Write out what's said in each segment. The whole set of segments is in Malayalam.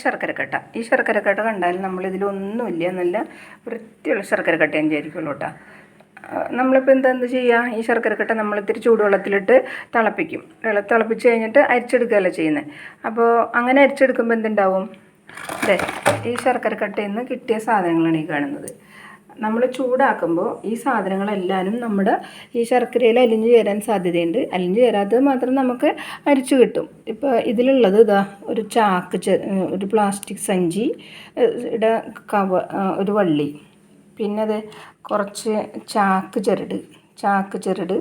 ശർക്കരക്കട്ട. ഈ ശർക്കരക്കട്ട കണ്ടാൽ നമ്മളിതിലൊന്നുമില്ല. നല്ല വൃത്തിയുള്ള ശർക്കരക്കട്ട വിചാരിക്കുള്ളൂ കേട്ടോ. നമ്മളിപ്പോൾ എന്താ എന്ത് ചെയ്യുക ഈ ശർക്കരക്കട്ട നമ്മൾ ഇത്തിരി ചൂടുവെള്ളത്തിലിട്ട് തിളപ്പിക്കും. വെള്ളം തിളപ്പിച്ച് കഴിഞ്ഞിട്ട് അരിച്ചെടുക്കുകയല്ല ചെയ്യുന്നത്. അപ്പോൾ അങ്ങനെ അരിച്ചെടുക്കുമ്പോൾ എന്തുണ്ടാവും? അതെ ഈ ശർക്കരക്കട്ടയിൽ നിന്ന് കിട്ടിയ സാധനങ്ങളാണ് ഈ കാണുന്നത്. നമ്മൾ ചൂടാക്കുമ്പോൾ ഈ സാധനങ്ങളെല്ലാവരും നമ്മുടെ ഈ ശർക്കരയിൽ അലിഞ്ഞു ചേരാൻ സാധ്യതയുണ്ട്. അലിഞ്ഞു ചേരാത്തത് മാത്രം നമുക്ക് അരിച്ചു കിട്ടും. ഇപ്പോൾ ഇതിലുള്ളത് ഇതാ ഒരു ചാക്ക് ഒരു പ്ലാസ്റ്റിക് സഞ്ചി ഇട കവ ഒരു വള്ളി. പിന്നെ അത് കുറച്ച് ചാക്ക് ചെറുട് ചാക്ക് ചെറുട്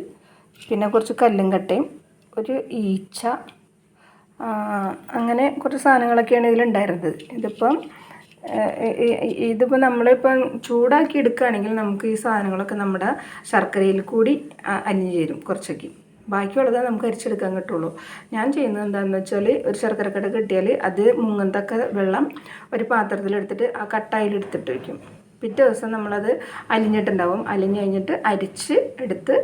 പിന്നെ കുറച്ച് കല്ലും കട്ടയും ഒരു ഈച്ച അങ്ങനെ കുറച്ച് സാധനങ്ങളൊക്കെയാണ് ഇതിലുണ്ടായിരുന്നത്. ഇതിപ്പം ഇതിപ്പോൾ നമ്മളിപ്പം ചൂടാക്കി എടുക്കുകയാണെങ്കിൽ നമുക്ക് ഈ സാധനങ്ങളൊക്കെ നമ്മുടെ ശർക്കരയിൽ കൂടി അലിഞ്ഞു ചേരും കുറച്ചൊക്കെ. ബാക്കിയുള്ളത് നമുക്ക് അരിച്ചെടുക്കാൻ കിട്ടുള്ളൂ. ഞാൻ ചെയ്യുന്നത് എന്താണെന്ന് വെച്ചാൽ ഒരു ശർക്കരക്കട കിട്ടിയാൽ അത് മുങ്ങത്തക്ക വെള്ളം ഒരു പാത്രത്തിലെടുത്തിട്ട് ആ കട്ടായിൽ എടുത്തിട്ട് വയ്ക്കും പിറ്റേ ദിവസം നമ്മളത് അലിഞ്ഞിട്ടുണ്ടാവും. അലിഞ്ഞ് കഴിഞ്ഞിട്ട് അരിച്ച് എടുത്ത്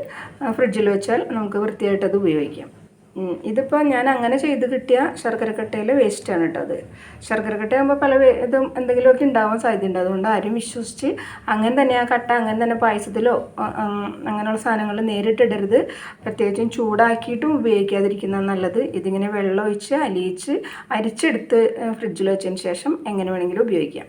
ഫ്രിഡ്ജിൽ വെച്ചാൽ നമുക്ക് വൃത്തിയായിട്ടത് ഉപയോഗിക്കാം. ഇതിപ്പോൾ ഞാൻ അങ്ങനെ ചെയ്ത് കിട്ടിയ ശർക്കരക്കട്ടയിലെ വേസ്റ്റാണ് കേട്ടോ അത്. ശർക്കരക്കട്ട ആകുമ്പോൾ പല ഇതും എന്തെങ്കിലുമൊക്കെ ഉണ്ടാവാൻ സാധ്യതയുണ്ട്. അതുകൊണ്ട് ആരും വിശ്വസിച്ച് അങ്ങനെ തന്നെ ആ കട്ട അങ്ങനെ തന്നെ പായസത്തിലോ അങ്ങനെയുള്ള സാധനങ്ങൾ നേരിട്ടിടരുത് പ്രത്യേകിച്ചും ചൂടാക്കിയിട്ടും ഉപയോഗിക്കാതിരിക്കുന്ന നല്ലത്. ഇതിങ്ങനെ വെള്ളം ഒഴിച്ച് അലിയിച്ച് അരിച്ചെടുത്ത് ഫ്രിഡ്ജിൽ വെച്ചതിന് ശേഷം എങ്ങനെ വേണമെങ്കിലും ഉപയോഗിക്കാം.